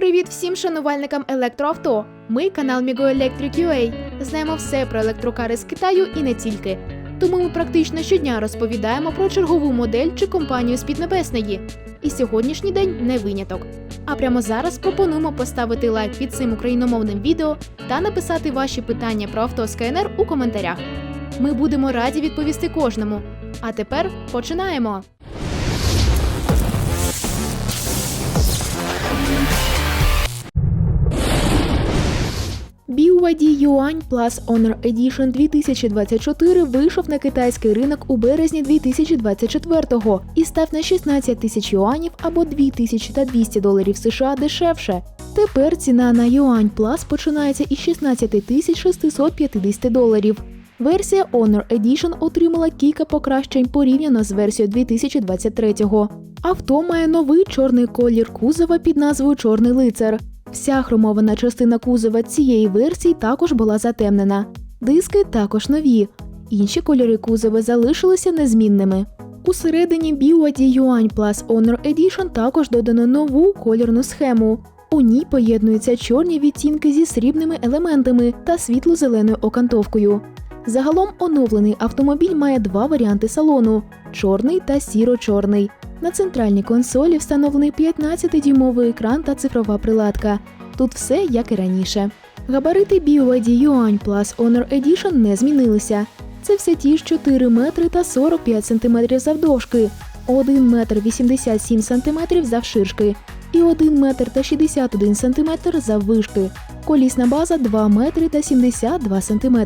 Привіт всім шанувальникам електроавто. Ми канал Migo UA. Знаємо все про електрокари з Китаю і не тільки. Тому ми практично щодня розповідаємо про чергову модель чи компанію з Піднебесної. І сьогоднішній день не виняток. А прямо зараз пропонуємо поставити лайк під цим україномовним відео та написати ваші питання про авто з КНР у коментарях. Ми будемо раді відповісти кожному. А тепер починаємо. BYD Yuan Plus Honor Edition 2024 вийшов на китайський ринок у березні 2024-го і став на 16 тисяч юанів або 2200 доларів США дешевше. Тепер ціна на Yuan Plus починається із 16 тисяч 650 доларів. Версія Honor Edition отримала кілька покращень порівняно з версією 2023-го. Авто має новий чорний колір кузова під назвою Чорний лицар. Вся хромована частина кузова цієї версії також була затемнена. Диски також нові. Інші кольори кузова залишилися незмінними. Усередині BYD Yuan Plus Honor Edition також додано нову кольорну схему. У ній поєднуються чорні відтінки зі срібними елементами та світло-зеленою окантовкою. Загалом оновлений автомобіль має два варіанти салону чорний та сіро-чорний. На центральній консолі встановлений 15-дюймовий екран та цифрова приладка. Тут все як і раніше. Габарити BYD Yuan Plus Honor Edition не змінилися. Це все ті ж 4 метри та 45 см завдовжки, 1 метр 87 см завширшки і 1 метр та 61 см заввишки. Колісна база 2 метри та 72 см.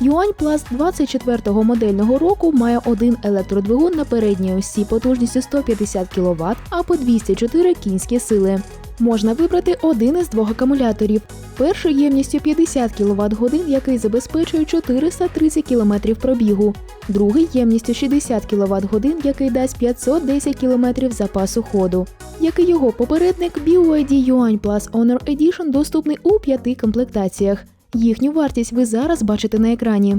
Юань Plus 24-го модельного року має один електродвигун на передній осі потужністю 150 кВт або 204 кінські сили. Можна вибрати один із двох акумуляторів. Перший ємністю 50 кВт годин, який забезпечує 430 км пробігу. Другий ємністю 60 кВт годин, який дасть 510 км запасу ходу. Як і його попередник, BYD Yuan Plus Honor Edition доступний у п'яти комплектаціях. Їхню вартість ви зараз бачите на екрані.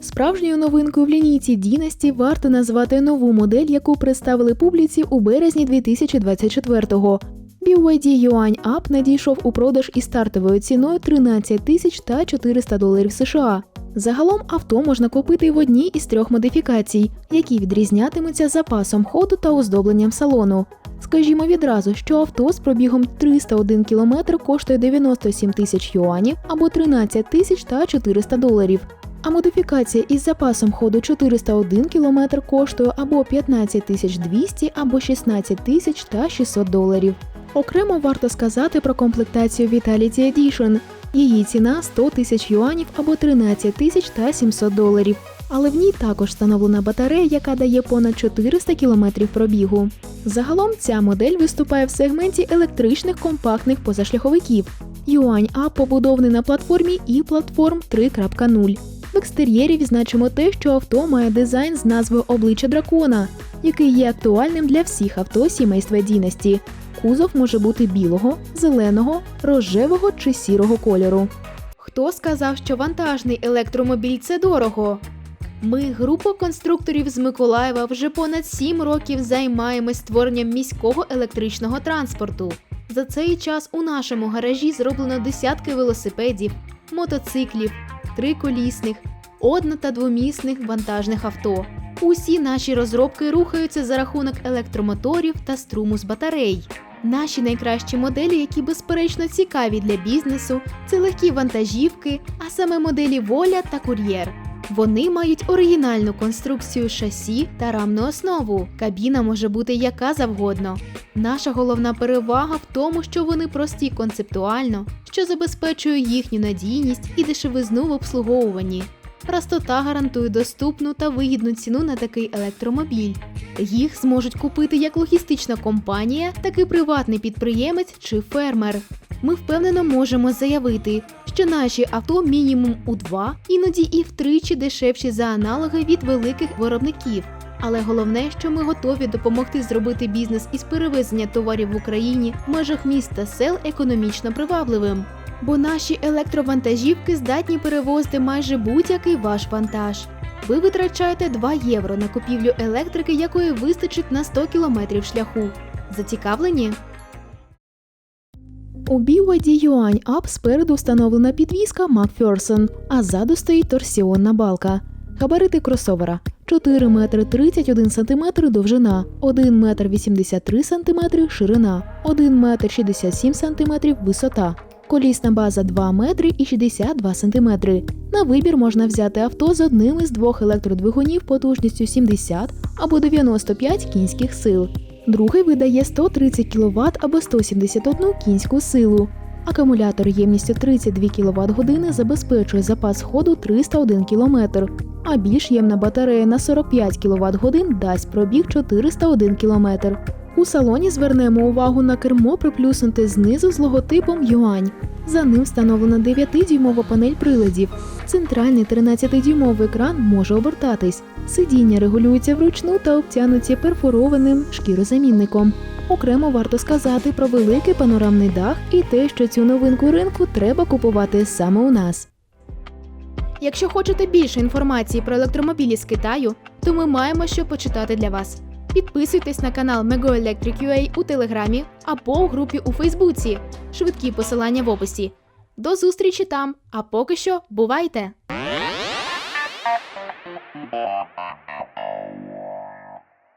Справжньою новинкою в лінійці Дінасті варто назвати нову модель, яку представили публіці у березні 2024-го. BYD Yuan Up надійшов у продаж із стартовою ціною 13 тисяч та 400 доларів США. Загалом авто можна купити в одній із трьох модифікацій, які відрізнятимуться запасом ходу та оздобленням салону. Скажімо відразу, що авто з пробігом 301 км коштує 97 тисяч юанів або 13 тисяч та 400 доларів. А модифікація із запасом ходу 401 км коштує або 15 тисяч 200 або 16 тисяч та 600 доларів. Окремо варто сказати про комплектацію Vitality Edition. Її ціна 100 тисяч юанів або 13 тисяч та 700 доларів. Але в ній також встановлена батарея, яка дає понад 400 км пробігу. Загалом ця модель виступає в сегменті електричних компактних позашляховиків. Юань А побудований на платформі і платформ 3.0. В екстер'єрі відзначимо те, що авто має дизайн з назвою обличчя дракона, який є актуальним для всіх авто сімейства Дінасті. Кузов може бути білого, зеленого, рожевого чи сірого кольору. Хто сказав, що вантажний електромобіль це дорого? Ми, група конструкторів з Миколаєва, вже понад 7 років займаємось створенням міського електричного транспорту. За цей час у нашому гаражі зроблено десятки велосипедів, мотоциклів, триколісних, одно- та двомісних вантажних авто. Усі наші розробки рухаються за рахунок електромоторів та струму з батарей. Наші найкращі моделі, які безперечно цікаві для бізнесу, це легкі вантажівки, а саме моделі Воля та Кур'єр. Вони мають оригінальну конструкцію шасі та рамну основу. Кабіна може бути яка завгодно. Наша головна перевага в тому, що вони прості концептуально, що забезпечує їхню надійність і дешевизну в обслуговуванні. Простота гарантує доступну та вигідну ціну на такий електромобіль. Їх зможуть купити як логістична компанія, так і приватний підприємець чи фермер. Ми впевнено можемо заявити, що наші авто мінімум у два, іноді і втричі дешевші за аналоги від великих виробників. Але головне, що ми готові допомогти зробити бізнес із перевезення товарів в Україні в межах міст та сел економічно привабливим. Бо наші електровантажівки здатні перевозити майже будь-який ваш вантаж. Ви витрачаєте 2 євро на купівлю електрики, якої вистачить на 100 кілометрів шляху. Зацікавлені? У BYD Yuan Up спереду встановлена підвізка McPherson, а ззаду стоїть торсіонна балка. Габарити кросовера 4 метри 31 сантиметр довжина, 1 метр 83 сантиметри ширина, 1 метр 67 сантиметрів висота. Колісна база 2 метри і 62 сантиметри. На вибір можна взяти авто з одним із двох електродвигунів потужністю 70 або 95 кінських сил. Другий видає 130 кВт або 171 кінську силу. Акумулятор ємністю 32 кВт години забезпечує запас ходу 301 км, а більш ємна батарея на 45 кВт годин дасть пробіг 401 км. У салоні звернемо увагу на кермо, приплюснуте знизу з логотипом Юань. За ним встановлена 9-дюймова панель приладів. Центральний 13-дюймовий екран може обертатись. Сидіння регулюються вручну та обтянуті перфорованим шкірозамінником. Окремо варто сказати про великий панорамний дах і те, що цю новинку ринку треба купувати саме у нас. Якщо хочете більше інформації про електромобілі з Китаю, то ми маємо що почитати для вас. Підписуйтесь на канал Mego Electric UA у Телеграмі або у групі у Фейсбуці. Швидкі посилання в описі. До зустрічі там, а поки що бувайте!